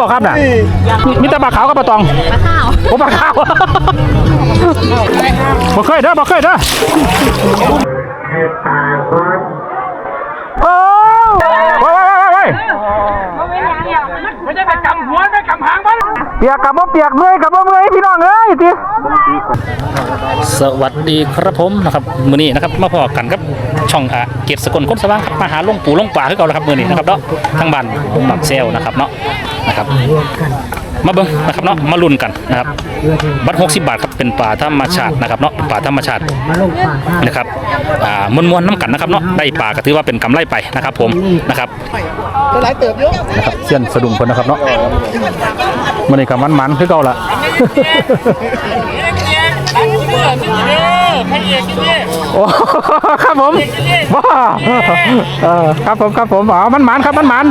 บอกครับน่ะมีมีแต่ปลาขาวกับปลาตองปลาข้าวโอ้ปลาขาวบ่เคยเด้อบ่เคยเด้อโอ้ว้ายว้ายว้ายว้ายไม่ได้ไปกำหัวไปกำหางมันเปียกกับบ่เปียกเมื่อยกับบ่เมื่อยพี่น้องเอ้ยติสวัสดีครับผมนะครับมื้อนี้นะครับมาพอกันครับช่องอะเกียรติสกลคนสว่างครับมาหาลงปู่ลงป่าคือเก่าแล้วครับมื้อนี้นะครับเนาะทั้งบ้านบักเซลนะครับเนาะนะครับมาเบิ่งนะครับเนาะมาลุ้นกันนะครับบัตร60บาทครับเป็นป่าธรรมชาตินะครับเนาะป่าธรรมชาตินะครับอ่ามวนๆน้ำกันนะครับเนาะได้ป่าก็ถือว่าเป็นกำไรไปนะครับ ผมนะครับนะครับเสียนสะดุ้งเพิ่นนะครับเนาะมื้อนี้ก็มันๆคือเก่าละ โอ้ครับผมว้าเออครับผมครับผมอ๋อมันหมันครับมันหมัน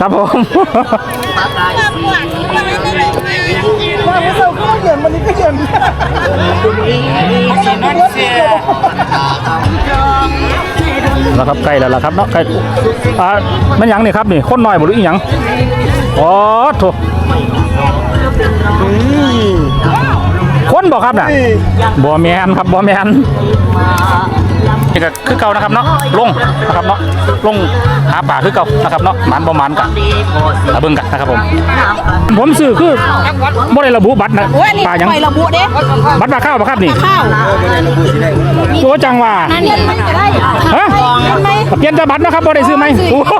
ครับผมสีน้อยเสียแล้วครับใกล้แล้วล่ะครับเนาะใกล้อ่ามันหยังนี่ครับนี่คนน้อยบ่รู้อีหยังอ๋อโถ คนบอกครับน่ะบ่แมนครับบ่แมน นี่ก็คือเก่านะครับเนาะลงนะครับเนาะลงหาป่าคือเก่านะครับเนาะหมันบ่หมันกันเอาเบิ่งกันนะครับผม ผมซื้อคือบ่ได้ระบุบัตรนะโอ้ยนี่ป่าหยังไประบุเด้บัตรปลาข้าวบ่ครับนี่ข้าวตัวจังว่านั่นนี่จะได้ฮะทำไมเปลี่ยนแต่บัตรนะครับบ่ได้ซื้อไหมโอ้โห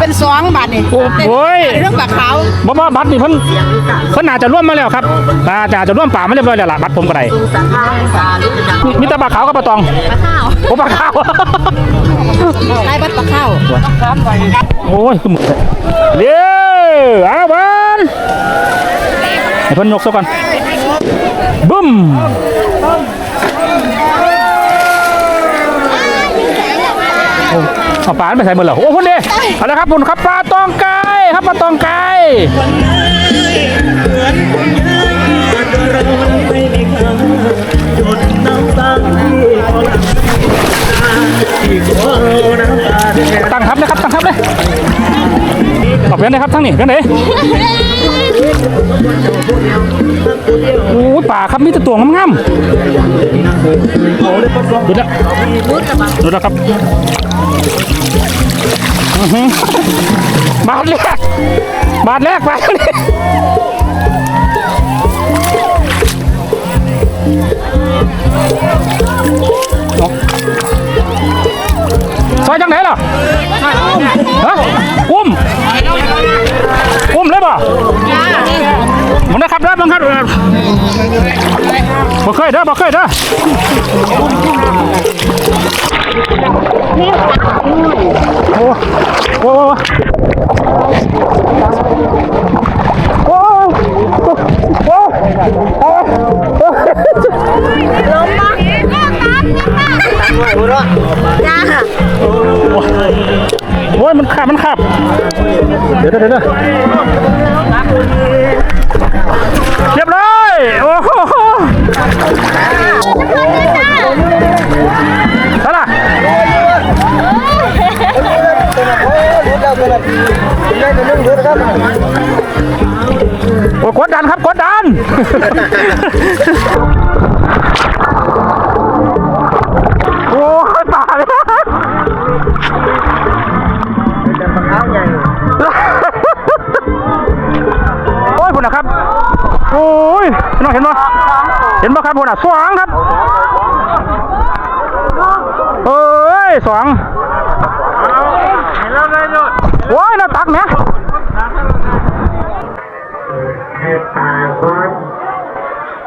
เป็นสองบาทนี่โอ้ยเรื่องปลาขาวบ่บ่บัตรนี่เพิ่นเพิ่นน่าจะร่วมมาแล้วครับน่าจะจะร่วมป่ามาเรียบร้อยแล้วล่ะบัตรผมก็ได้มีมีแต่ปลาขาวกับปลาตองปลาข้าวโอ้ปลาขาวได้บัตรปลาข้าวโอ้ยขึ้นหมดเลยเดี๋ยวเอาเพิ่นให้เพิ่นยกซะก่อนบึ้มโอ้เอาปลาไปใส่มือเหรอโอ้พุ่นเด้เอาละครับพุ่นครับปลาตองไก่ครับปลาตองไก่ ออกเพียนเลครับทั้งนี้เพียนเลยโอ้ป่าครับมีแต่ตัวงามๆดูนะดูนะครับบาทแรกบาทแรกไปเลยซอยจังไหนล่ะฮะ ครับเด้อบังคับเด้อบ่เคยเด้อบ่เคยเด้อโอ้โอ้โอ้โอ้โอ้โอ้ยมันขับมันขับ เดี๋ยวเดี๋ยวเดี๋ยว โอ้กดดันครับกดดันโอ้ยตายแล้วโอ้ยคุณนะครับ โอ้ยน้องเห็นปะเห็นปะครับคุณอะสองครับเอ้ยสอง โอ้ยน่าตักเนี่ย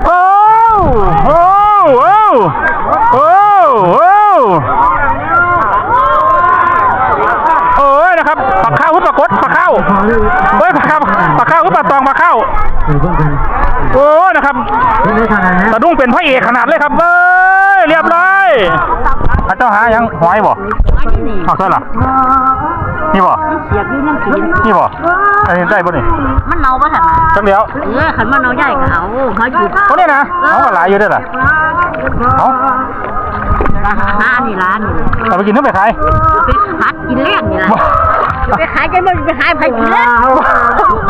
โอ้โอ้โอ้โอ้โอ้โอ้ยนะครับปลาข้าวหรือปลากดปลาข้าวเฮ้ยปลาข้าวปลาข้าวหรือปลาตองปลาข้าวโอ้ยนะครับตะดุ้งเป็นพระเอกขนาดเลยครับเอ้ยเรียบร้อยพระเจ้าหายังหอยบ่เอาเท่าไหร่ นี่บ่เสียบอยู่น้ำกินนี่บ่อันนี้ได้บ่นี่มันเนาบ่ทันจังเดียวเออขันมันเนาใหญ่ก็เอามาอยู่ตัวนี้นะเอาก็หลายอยู่เด้วยล่ะเอาร้านนี่ร้านนี่เอาไปกินเท่าไหร่ขายไปพัดกินเลี้ยงนี่ล่ะบ่ไปขายกันมันไปขายไผ่กินแล้ว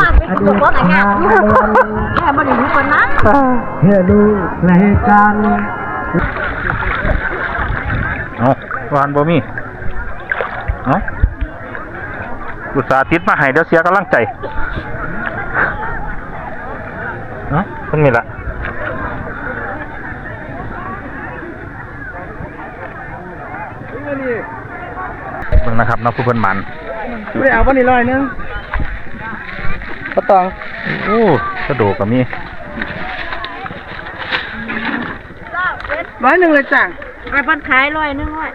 มาเป็นตัวพวกอะไรเงี้ยแค่มาดูคนนั้นเพื่อดูรายการเอาวานบ่มีเอา อุตส่าห์ติดมาให้เดี๋ยวเสียกำลังใจเนาะเพิ่นมีละเบิ่งนะครับนักผู้เพิ่นหมันไม่เอาวันนี้ร้อยหนึงก็ต้องโอ้กระโดดก็มีร้อยหนึ่งเลยจ้ะไอ้พันขายร้อยนึงร้อย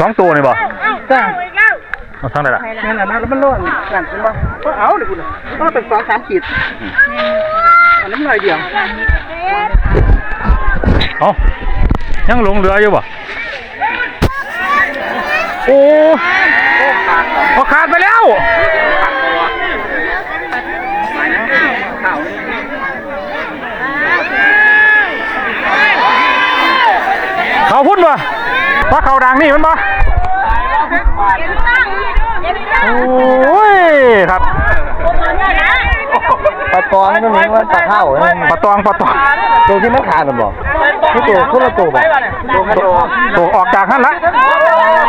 สองตัวนี่บ่จ้ะ เอาทั้งได้ละนั่นแหละนะแล้วมันโล่นนั่นเป็นบ่ก็เอาเดี๋ยวคุณต้องเป็นสองสามขีดอันนั้นหน่อยเดียวเอายังหลงเหลืออยู่บ่โอ้โอ้ขาดไปแล้วเขาพุ่นบ่ว่าเขาดังนี่มันบ่ โอ้ยครับปลาตองก็มีว่าปลาเข้าปลาตองปลาตองตัวที่มันขาดหรือเปล่าที่ตัวคนละตัวบ่ตัวตัวออกจากนั่นละ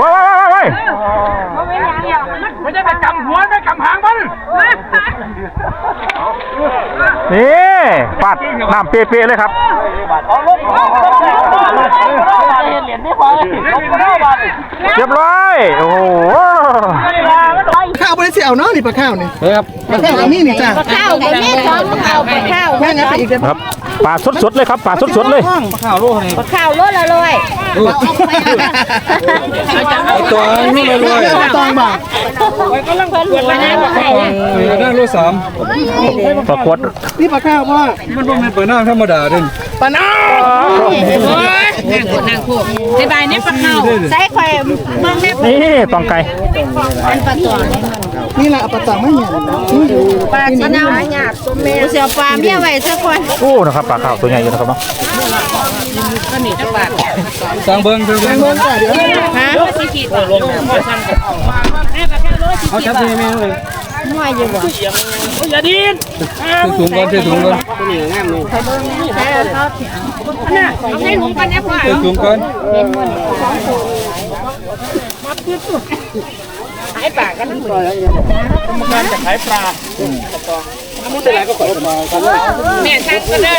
ว้ายว้ายว้ายว้ายไม่ใช่ไปกำหัวไปกำหางมันนี่ปัดน้ำเป๊ะๆเลยครับ เรียบร้อย โอ้โหข้าวบริเสียวเนาะนี่ปลาข้าวนี่ครับปลาข้าวก็มีนี่จ้ะข้าวไก่แม่สองข้าวไปข้าวแม่งั้นไปอีกเดือนครับ ปลาสดๆเลยครับปลาสดๆเลยปลาข้าวโลกนี่ข้าวรถละร้อยตัวนี่เลยเลยตองบ่เพิ่นหัวนะบ่ให้นะได้โลสามปลากวดนี่ปลาข้าวพ่อมันบ่แม่นปลาน้ำธรรมดาเด้ปลาน้สบายนี่ปลาข้าวใส่ข่อยเบิ่งแม่นี่ตองไก่เป็นปลาตัวำนี่แหละปลาตองไม่เห็นปลาชะนาวหยาบตัวแม่เสียวปลาเมียไว้สักคน โอ้นะครับปลาขาวตัวใหญ่อยู่นะครับเนาะสางเบิ้งเบิ้งเบิ้งจ้ะเดี๋ยวฮะเอาจับที่แม่เลยหน่วยอยู่บ่ถุงก่อนเทถุงก่อนใส่เอาเอาน่ะเอาให้หนูกันายปลากันะพ่อเทถุงก่อนแม่ชักก็ได้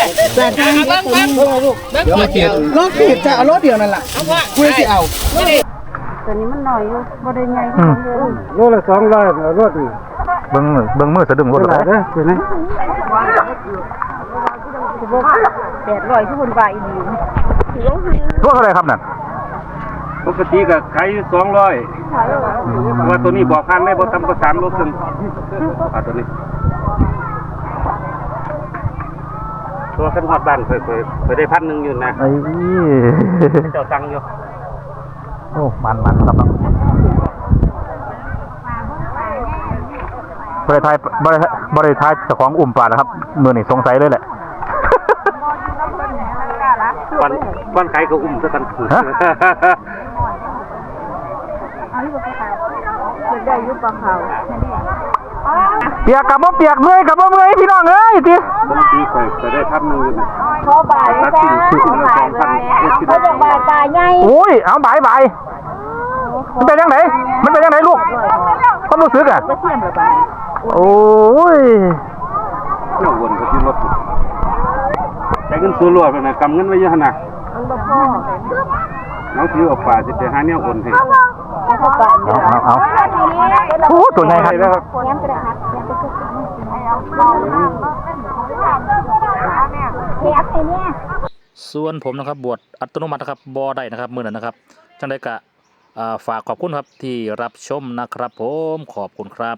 รถเกียร์รถเกียร์จะเอารถเดียวนั่นแหละคุยสิเอาตอืมรถละสองร้อยรถนี่เบิ้งเบิ้งมือสะดึงรถหเลยเด้อเป็นไงแปดร้อยที่คนบ่ายอีหลีรถอะไรครับนั่น กติก็ขายอยู่สองร้อยว่าตัวนี้บอกพันได้บ่ต่ำกว่าสามโลครึ่งอ่าตัวนี้ ตัวขั้นฮอดบ้านเคยเคยเคยได้พันหนึ่งอยู่นะไอ้เจ้าสั่งอยู่โอ้มันมันครับเนาะบริไทยบริบริไทยเจ้าของอุ่มปลานะครับมือนี่สงสัยเลยแหละวันวันขายก็อุ้มซะกันฮะ ได้ยุบปลาขาวเปียกกับบ่เปียกเมื่อยกับบ่เมื่อยพี่น้องเอ้ยติบางทีเคยเคยได้พันหนึ่งอยู่นะพอบ่ายตัดสินซื้อละสองพันเจ็ดสิบเขาจะบ่ายปลาใหญ่โอ้ยเอาบายบายมันเป็นยังไงมันเป็นยังไงลูกความรู้สึกอะโอ้ยเที่ยววนก็ที่รถใช้เงินซื้อรวดไปนะกำเงินไว้เยอะนะน้องถือออกป่าจะไปหาเนี่ยโอนให้ เอาเอาเอาโอ้ตัวใหญ่ครับส่วนผมนะครับบวชอัตโนมัตินะครับบอได้นะครับมือนั้นนะครับจังได้กะอ่าฝากขอบคุณครับที่รับชมนะครับผมขอบคุณครับ